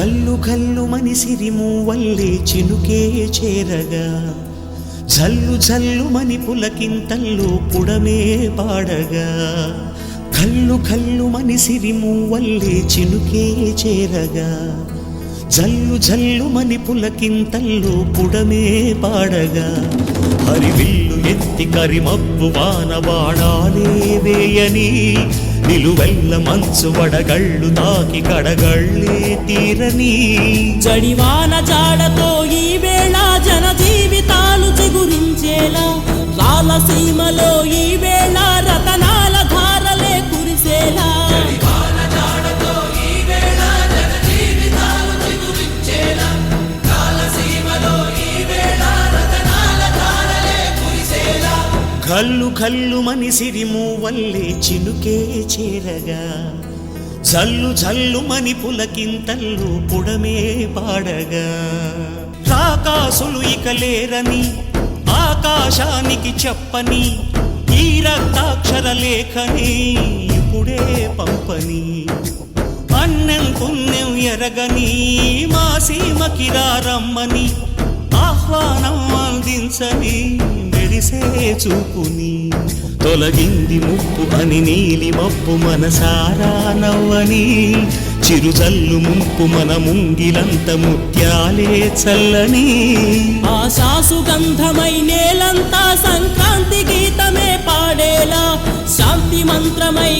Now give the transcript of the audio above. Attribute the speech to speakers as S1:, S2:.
S1: ఘల్లు ఘల్లు మనిసిరి మూవల్లే చినుకే చేరగా. జల్లు జల్లు మని పులకింతల్లు పుడమే పాడగా. కల్లు కల్లు సిరిము వల్లే చినుకే చేరగా. జల్లు జల్లు మని పులకింతల్లు పుడమే పాడగా. హరివిల్లు ఎత్తి కరిమబ్బు వానవాడాలే వేయని నిలువెల్ల మంచు వడగళ్ళు తాకి కడగళ్ళే తీరని
S2: జడివాన జాడతో ఈ వేళ జన జీవితాలు చిగురించేలా రాలసీమలో ఈ వేళ
S1: కల్లు కళ్ళు మనిసిరి మూవల్లే చినుకే చేరగా. జల్లు జల్లు మని పులకింతల్లు పుడమే పాడగా. రాకాసులు ఇక లేరని ఆకాశానికి చెప్పని ఈ రక్తాక్షర లేఖని ఇప్పుడే పంపని. అన్నం పుణ్యం ఎరగని మా సీమకి రమ్మని ఆహ్వానం అందించని. మెరిసే చూపుని తొలగింది ముప్పు అని నీలి మప్పు మనసారా నవ్వని. చిరుచల్లు ముంపు మన ముంగిలంత ముత్యాలే చల్లని.
S2: ఆశా సుగంధమై నేలంతా సంక్రాంతి గీతమే పాడేలా. శాంతి మంత్రమై